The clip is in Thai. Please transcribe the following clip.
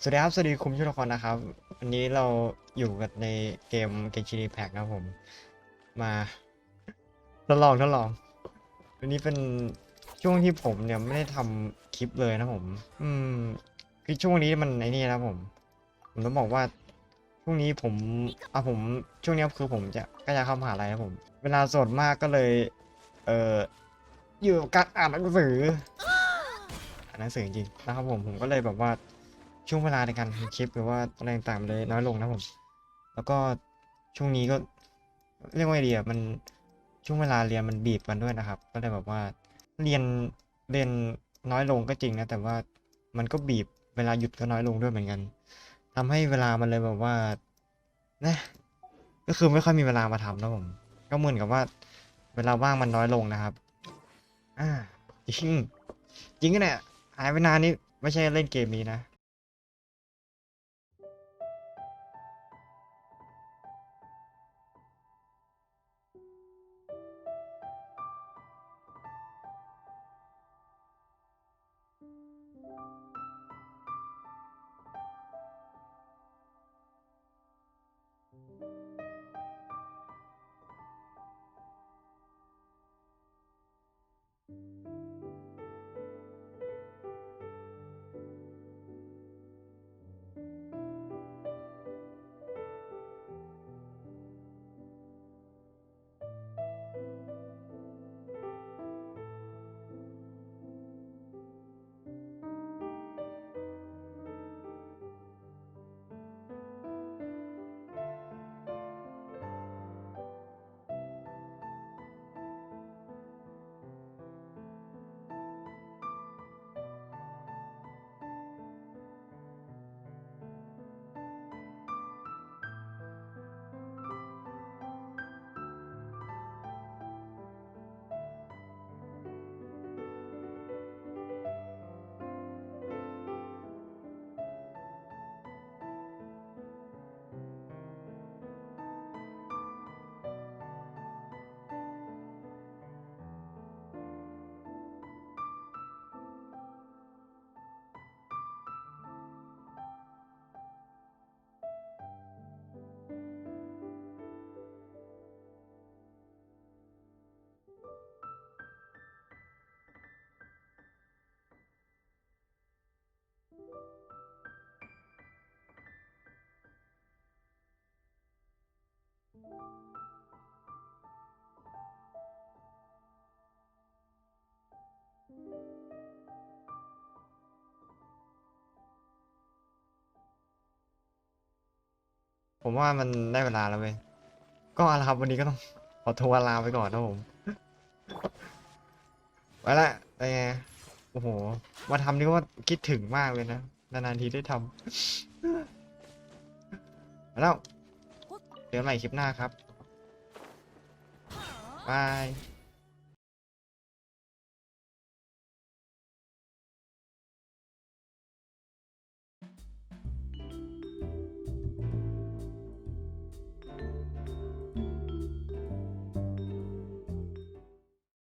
สวัสดีครับ สวัสดีคุณผู้ชมทุกคนนะครับ วันนี้เราอยู่กันในเกมเกมชีรีแพ็กนะผม มาทดลองทดลอง วันนี้เป็นช่วงที่ผมเนี่ยไม่ได้ทำคลิปเลยนะผม อืม คือช่วงนี้มันไอ้นี่นะผม ผมต้องบอกว่าช่วงนี้ผมอะผมช่วงนี้คือผมจะก็จะเข้ามหาลัยนะผม เวลาสดมากก็เลย เอออยู่กับการอ่านหนังสืออ่านหนังสือจริงนะครับผมผมก็เลยแบบว่า ช่วงเวลาในการทำคลิปหรือว่าอะไรต่างๆเลยน้อยลงนะผม แล้วก็ช่วงนี้ก็เรียกว่าไงดีอะมันช่วงเวลาเรียนมันบีบกันด้วยนะครับ ก็เลยแบบว่าเรียนเรียนน้อยลงก็จริงนะ แต่ว่ามันก็บีบเวลาหยุดก็น้อยลงด้วยเหมือนกันทำให้เวลามันเลยแบบว่านะก็คือไม่ค่อยมีเวลามาทำนะผม ก็เหมือนกับว่า เวลาว่างมันน้อยลงนะครับ อ่าจริงจริงก็เนี่ยหายไปนานนี่ไม่ใช่เล่นเกมนี้นะ ผมว่ามันได้เวลาแล้วเว้ยก็เอาละครับวันนี้ก็ต้องขอตัวลาไปก่อนนะผมไปละไปไงโอ้โห มาทำนี่ก็ว่าคิดถึงมากเลยนะ นานๆทีได้ทำไปแล้วเจอกันใหม่คลิปหน้าครับ บาย